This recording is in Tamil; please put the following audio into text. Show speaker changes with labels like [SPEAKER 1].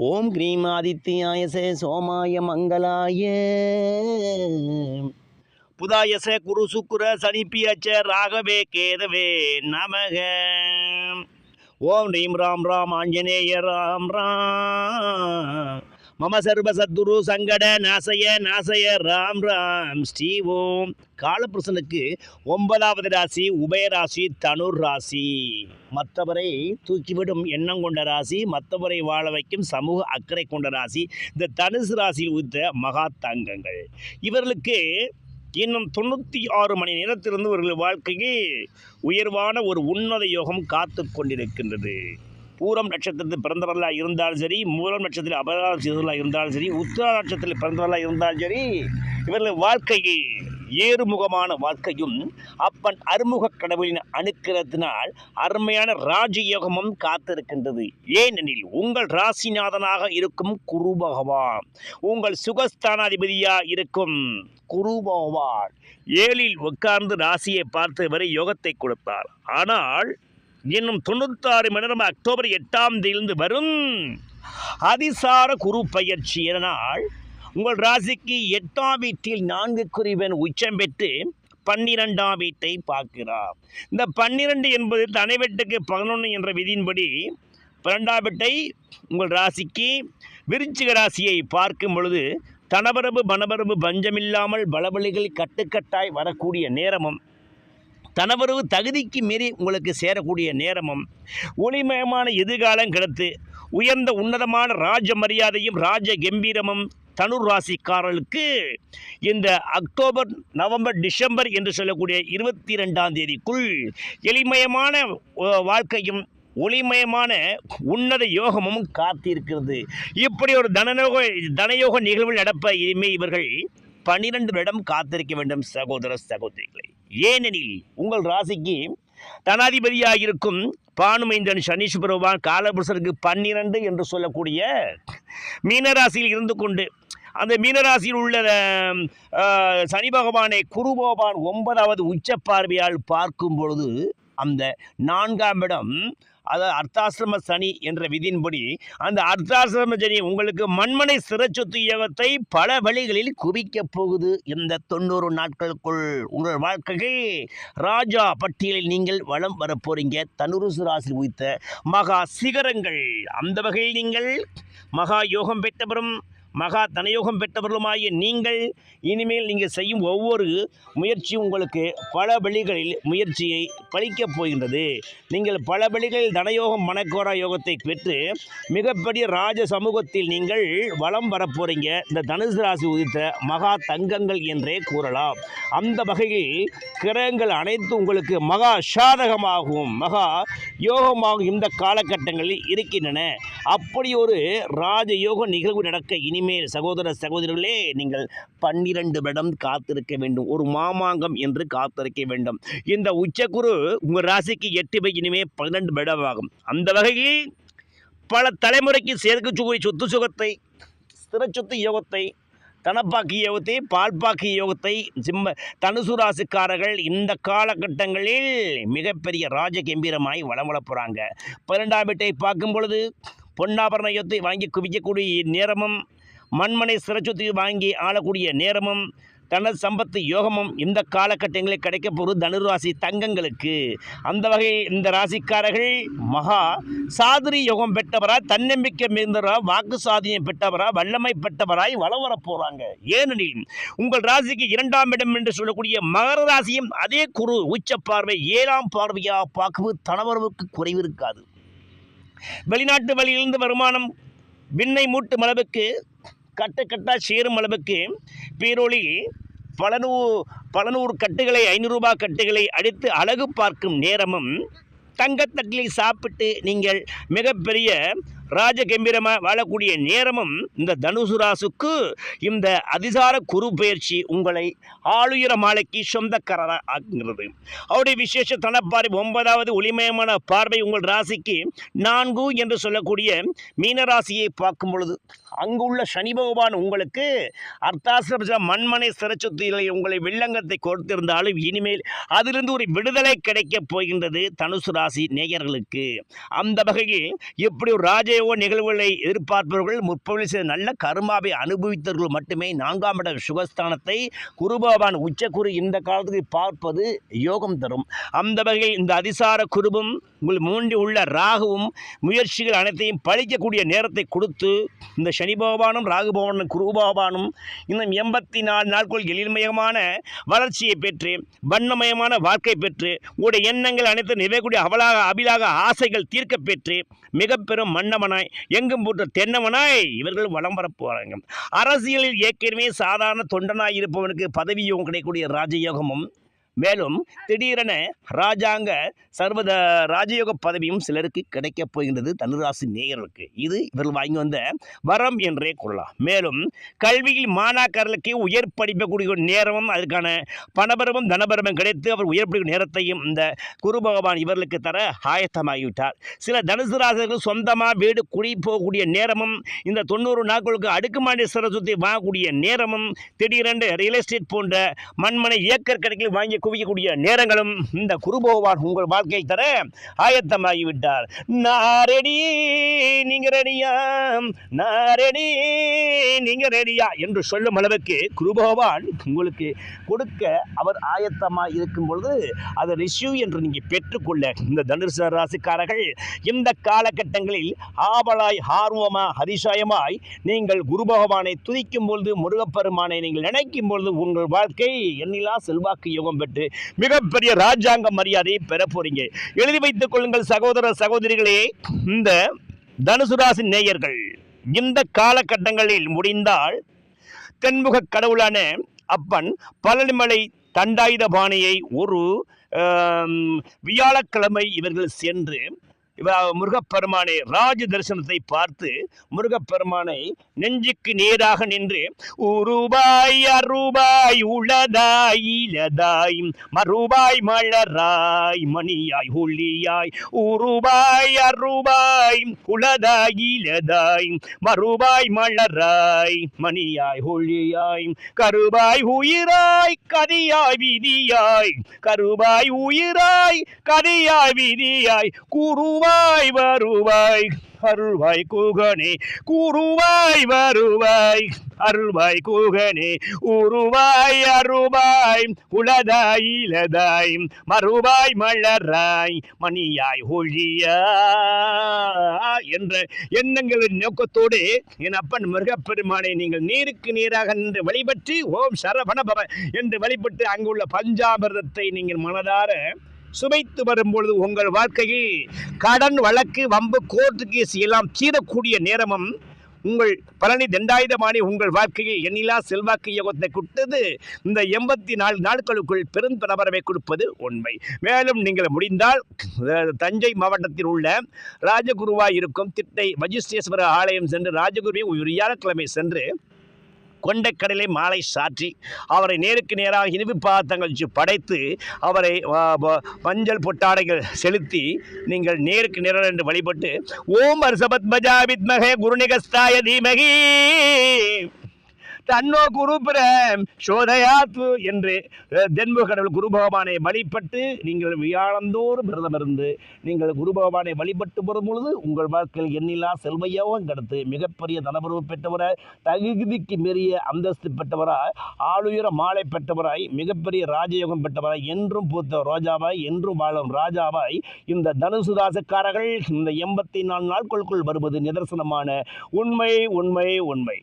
[SPEAKER 1] ஓம் கிரீம் ஆதித்யாயச சோமாய மங்களாய. புதாயச குரு சுக்குர சனிப்பியச்ச ராகவே கேதவே நமக. ஓம் ரீம் ராம் ராம் ஆஞ்சநேய ராம் ராம். மம சர்வசத்துரு சங்கட நாசய நாசய ராம் ராம் ஸ்ரீ ஓம் காலபுருஷனுக்கு ஒன்பதாவது ராசி உபயராசி தனுர் ராசி. மற்றவரை தூக்கிவிடும் எண்ணம் கொண்ட ராசி மற்றவரை வாழ வைக்கும் சமூக அக்கறை கொண்ட ராசி இந்த தனுசு ராசியில் உதித்த மகா தங்கங்கள். இவர்களுக்கு இன்னும் தொண்ணூற்றி ஆறு மணி நேரத்திலிருந்து இவர்கள் வாழ்க்கையில் உயர்வான ஒரு உன்னத யோகம் காத்து கொண்டிருக்கின்றது. பூரம் நட்சத்திரத்தில் பிறந்தவர்களாக இருந்தாலும் சரி மூலம் நட்சத்திரத்தில் அபராதம் செய்தவர்களாக இருந்தாலும் சரி உத்திரா நட்சத்திரத்தில் பிறந்தவர்களாக இருந்தாலும் சரி இவர்கள் வாழ்க்கையில் ஏறுமுகமான வாழ்க்கையும் அப்பன் அறுமுக கடவுளின் அனுக்கிரத்தினால் அருமையான ராஜயோகமும் காத்திருக்கின்றது. ஏனெனில் உங்கள் ராசிநாதனாக இருக்கும் குரு பகவான் உங்கள் சுகஸ்தானாதிபதியாக இருக்கும் குரு பகவான் ஏழில் உட்கார்ந்து ராசியை பார்த்து வரை யோகத்தை கொடுத்தார் ஆனால் இன்னும் தொண்ணூத்தாறு மணி நேரம் அக்டோபர் எட்டாம் தேதியிலிருந்து வரும் அதிசார குரு பயிற்சி இதனால் உங்கள் ராசிக்கு எட்டாம் வீட்டில் நான்கு குறிவன் உச்சம் பெற்று பன்னிரெண்டாம் வீட்டை பார்க்கிறார். இந்த பன்னிரெண்டு என்பது தனைவெட்டுக்கு பதினொன்று என்ற விதியின்படி பன்னெண்டாம் வீட்டை உங்கள் ராசிக்கு விருச்சிக ராசியை பார்க்கும் பொழுது தனபரபு மனபரபு பஞ்சமில்லாமல் பலபலிகள் கட்டுக்கட்டாய் வரக்கூடிய நேரமும் தனவரவு தகுதிக்கு மீறி உங்களுக்கு சேரக்கூடிய நேரமும் ஒளிமயமான எதிர்காலம் கிடைத்து உயர்ந்த உன்னதமான ராஜ மரியாதையும் ராஜ கம்பீரமும் தனுர் ராசிக்காரர்களுக்கு இந்த அக்டோபர் நவம்பர் டிசம்பர் என்று சொல்லக்கூடிய இருபத்தி ரெண்டாம் தேதிக்குள் எளிமயமான வாழ்க்கையும் ஒளிமயமான உன்னத யோகமும் காத்திருக்கிறது. இப்படி ஒரு தனயோக தனயோக நிகழ்வில் நடப்ப இனிமே இவர்கள் பன்னிரண்டு வருடம் காத்திருக்க வேண்டும் சகோதர சகோதரிகளை. ஏனெனில் உங்கள் ராசிக்கு தனாதிபதியாக இருக்கும் பானுமைந்தன் சனீஷ் பிரபான் காலபுருஷருக்கு பன்னிரண்டு என்று சொல்லக்கூடிய மீனராசியில் இருந்து கொண்டு அந்த மீனராசியில் உள்ள சனி பகவானை குரு பகவான் ஒன்பதாவது உச்ச பார்வையால் பார்க்கும் பொழுது அந்த நான்காம் இடம் அதாவது அர்த்தாசிரம சனி என்ற விதியின்படி அந்த அர்த்தாசிரம சனி உங்களுக்கு மண்மனை சிறச்சொத்து யோகத்தை பல வழிகளில் குவிக்கப் போகுது இந்த தொண்ணூறு நாட்களுக்குள். உங்கள் வாழ்க்கையில் ராஜா பட்டியலில் நீங்கள் வளம் வரப்போறீங்க தனுருசு ராசி உயித்த மகா சிகரங்கள். அந்த வகையில் நீங்கள் மகா யோகம் பெற்றவரும் மகா தனயோகம் பெற்றவர்களுமாகிய நீங்கள் இனிமேல் நீங்கள் செய்யும் ஒவ்வொரு முயற்சியும் உங்களுக்கு பல வழிகளில் முயற்சியை பழிக்கப் போகின்றது. நீங்கள் பல வழிகளில் தனயோகம் மனக்கோரா யோகத்தை பெற்று மிகப்பெரிய ராஜ சமூகத்தில் நீங்கள் வலம் வரப்போறீங்க இந்த தனுசு ராசி உதித்த மகா தங்கங்கள் என்றே கூறலாம். அந்த வகையில் கிரகங்கள் அனைத்து உங்களுக்கு மகா சாதகமாகவும் மகா யோகமாகவும் இந்த காலகட்டங்களில் இருக்கின்றன. அப்படி ஒரு ராஜயோக நிகழ்வு நடக்க இனிமேல் சகோதர சகோதரர்களே நீங்கள் பன்னிரண்டு வருடம் காத்திருக்க வேண்டும். ஒரு மாமாங்கம் என்று காத்திருக்க வேண்டும். இந்த உச்சக்குரு உங்கள் ராசிக்கு எட்டு பை இனிமே பன்னிரெண்டு வருடம் ஆகும் அந்த வகையில் பல தலைமுறைக்கு சேர்க்கக்கூடிய சொத்து சுகத்தை ஸ்திர சொத்து யோகத்தை தனப்பாக்கி யோகத்தை பால்பாக்கி யோகத்தை சிம்ம தனுசு ராசிக்காரர்கள் இந்த காலகட்டங்களில் மிகப்பெரிய ராஜ கம்பீரமாய் வளம் வளப்புறாங்க பன்னெண்டாம் வீட்டை பார்க்கும் பொழுது பொன்னாபரண யோகத்தை வாங்கி குவிக்கக்கூடிய நேரமும் மண்மனை சிறச்சொத்தை வாங்கி ஆளக்கூடிய நேரமும் தனது சம்பத்து யோகமும் இந்த காலகட்டங்களில் கிடைக்க போகிறது தனுராசி தங்கங்களுக்கு. அந்த வகையில் இந்த ராசிக்காரர்கள் மகா சாதுரி யோகம் பெற்றவரா தன்னம்பிக்கை மிகுந்தவராய் வாக்கு சாதியம் பெற்றவரா வல்லமை பெற்றவராய் வளம் போகிறாங்க ஏனெனில் உங்கள் ராசிக்கு இரண்டாம் இடம் என்று சொல்லக்கூடிய மகர ராசியும் அதே குரு உச்ச பார்வை ஏழாம் பார்வையாக பார்க்குவது தனவரவுக்கு குறைவு இருக்காது. வெளிநாட்டு வழியிலிருந்து வருமானம் விண்ணை மூட்டும் அளவுக்கு கட்டு கட்டா சேரும் அளவுக்கு பீரோலி பல நூ பல நூறு கட்டுகளை ஐநூறுரூபா கட்டுகளை அடித்து அழகு பார்க்கும் நேரமும் தங்கத்தட்டிலை சாப்பிட்டு நீங்கள் மிகப்பெரிய ராஜகம்பீரமாக வாழக்கூடிய நேரமும் இந்த தனுசு ராசுக்கு இந்த அதிசார குரு பயிற்சி உங்களை ஆளுயர மாலைக்கு சொந்தக்காரராக ஆக்குகிறது. அவருடைய விசேஷ தனப்பார்வை ஒன்பதாவது ஒளிமயமான பார்வை உங்கள் ராசிக்கு நான்கு என்று சொல்லக்கூடிய மீனராசியை பார்க்கும் பொழுது அங்குள்ள சனி பகவான் உங்களுக்கு அர்த்தாசிரம மண்மனை சிறச்சொத்திகளை உங்களை வில்லங்கத்தை கொடுத்திருந்தாலும் இனிமேல் அதிலிருந்து ஒரு விடுதலை கிடைக்கப் போகின்றது தனுசு ராசி நேயர்களுக்கு. அந்த வகையில் எப்படி ஒரு ராஜ எத்தனையோ நிகழ்வுகளை எதிர்பார்ப்பவர்கள் முற்பொழில் சில நல்ல கர்மாவை அனுபவித்தவர்கள் மட்டுமே நான்காம் இட சுகஸ்தானத்தை குருபகவான் உச்சக்குரு இந்த காலத்துக்கு பார்ப்பது யோகம் தரும். அந்த வகையில் இந்த அதிசார குருபம் உங்கள் மூண்டி உள்ள ராகுவும் முயற்சிகள் அனைத்தையும் பழிக்கக்கூடிய நேரத்தை கொடுத்து இந்த சனி பகவானும் ராகு பகவானும் குரு பகவானும் இன்னும் எண்பத்தி நாலு நாட்கள் எளிமையமான வளர்ச்சியை பெற்று வண்ணமயமான வாழ்க்கை பெற்று உங்களுடைய எண்ணங்கள் அனைத்தும் நிறைவேறக்கூடிய அவலாக அபிலாக ஆசைகள் தீர்க்க பெற்று மிக பெரும் மன்னவனாய் எங்கும் போன்ற தென்னவனாய் இவர்கள் வளம் வரப் போகிறாங்க அரசியலில் ஏற்கனவே சாதாரண தொண்டனாய் இருப்பவனுக்கு பதவியும் கிடைக்கக்கூடிய ராஜயோகமும் மேலும் திடீரென ராஜாங்க சர்வத ராஜயோக பதவியும் சிலருக்கு கிடைக்கப் போகின்றது தனுராசி நேயர்களுக்கு. இது இவர்கள் வாங்கி வந்த வரம் என்றே கொள்ளலாம் மேலும் கல்வியில் மாணாக்கர்களுக்கு உயர் படிப்பக்கூடிய நேரமும் அதற்கான பணபரமும் தனபரமும் கிடைத்து அவர் உயர் நேரத்தையும் இந்த குரு பகவான் இவர்களுக்கு தர ஆயத்தமாகிவிட்டார். சில தனுசு ராசர்கள் சொந்தமாக வீடு குடி போகக்கூடிய நேரமும் இந்த தொண்ணூறு நாட்களுக்கு அடுக்குமாடி சரஸ்வதி வாங்கக்கூடிய நேரமும் திடீரென்று ரியல் எஸ்டேட் போன்ற மண்மனை ஏக்கர் கணக்கில் வாங்கி குவியக்கூடிய நேரங்களும் இந்த குருபோவான் உங்கள் வாழ்க்கை தர ஆயத்தமாகிவிட்டார். நாரெடி நீங்க ரெடியா நாரெடி நீங்க ரெடியா என்று சொல்லும் அளவுக்கு குருபகவான் உங்களுக்கு கொடுக்க அவர் ஆயத்தமாக இருக்கும் பொழுது அதை ரிஷ்யூ என்று நீங்கள் பெற்றுக்கொள்ள இந்த தனுசு ராசிக்காரர்கள் இந்த காலகட்டங்களில் ஆவலாய் ஆர்வமாக அதிசயமாய் நீங்கள் குரு பகவானை துதிக்கும் பொழுது முருகப்பெருமானை நீங்கள் நினைக்கும் பொழுது உங்கள் வாழ்க்கை எண்ணிலா செல்வாக்கு யோகம் பெற்று மிகப்பெரிய ராஜாங்க மரியாதையை பெற போறீங்க. எழுதி வைத்துக் கொள்ளுங்கள் சகோதர சகோதரிகளே இந்த தனுசு ராசி நேயர்கள் இந்த காலகட்டங்களில் முடிந்தால் தென்முக கடவுளான அப்பன் பழனிமலை தண்டாயுத பாணியை ஒரு வியாழக்கிழமை இவர்கள் சென்று முருகப்பெருமானை ராஜ தரிசனத்தை பார்த்து முருகப்பெருமானை நெஞ்சுக்கு நேராக நின்று உருபாய் அருபாய் உளதாய் இலதாய் மறுபாய் மலராய் மணியாய் ஒளியாய் உருபாய் அருபாய் உளதாய் இலதாய் மறுபாய் மலராய் மணியாய் ஒளியாய் கருபாய் உயிராய் கதியாய் விதியாய் கருபாய் உயிராய் கதியாய் விதியாய் குருவாய் வருவாய் அருள்வாய் கூகனே கூறுவாய் வருவாய் அருள்வாய் கூகனே உருவாய் அருவாய் உளதாய் இலதாய் மறுவாய் மலராய் மணியாய் ஒழியா என்ற எண்ணங்களின் நோக்கத்தோடு என் அப்பன் மிருகப்பெருமானை நீங்கள் நீருக்கு நீராக நின்று வழிபட்டு ஓம் சரவணபவ என்று வழிபட்டு அங்குள்ள பஞ்சாமிரதத்தை நீங்கள் மனதார சுமைத்து வரும்பொழுது உங்கள் வாழ்க்கையில் கடன் வழக்கு வம்பு கோர்ட்டு கேஸ் எல்லாம் தீரக்கூடிய நேரமும் உங்கள் பழனி தண்டாயுதமானி உங்கள் வாழ்க்கையில் எண்ணிலா செல்வாக்கு யோகத்தை கொடுத்தது. இந்த எண்பத்தி நாலு நாட்களுக்குள் பெரும் பிரபரவை கொடுப்பது உண்மை. மேலும் நீங்கள் முடிந்தால் தஞ்சை மாவட்டத்தில் உள்ள ராஜகுருவாய் இருக்கும் திட்டை வஜிஸ்டேஸ்வர ஆலயம் சென்று ராஜகுருவை ஒரு வியாழக்கிழமை சென்று கொண்டக்கடலை மாலை சாற்றி அவரை நேருக்கு நேராக இனிப்பு தங்கள் படைத்து அவரை மஞ்சள் பொட்டாடைகள் செலுத்தி நீங்கள் நேருக்கு நேரம் என்று வழிபட்டு ஓம் அர்சபத் பஜா வித்மகே குருநிகஸ்தாய தீமகி. தன்னோ குருபுரம் சோதயாத்து என்று தென்பு கடவுள் குரு பகவானை வழிபட்டு நீங்கள் வியாழந்தோறும் விரதம் இருந்து நீங்கள் குரு பகவானை வழிபட்டு வரும் பொழுது உங்கள் வாழ்க்கையில் எண்ணிலா செல்வையோகம் கிடைத்து மிகப்பெரிய தனபருவு பெற்றவராய் தகுதிக்கு மீறிய அந்தஸ்து பெற்றவராய் ஆளுயர மாலை பெற்றவராய் மிகப்பெரிய ராஜயோகம் பெற்றவராய் என்றும் பூத்த ரோஜாவாய் என்றும் வாழும் ராஜாவாய் இந்த தனுசு ராசக்காரர்கள் இந்த எண்பத்தி நாலு நாட்களுக்குள் வருவது நிதர்சனமான உண்மை உண்மை உண்மை.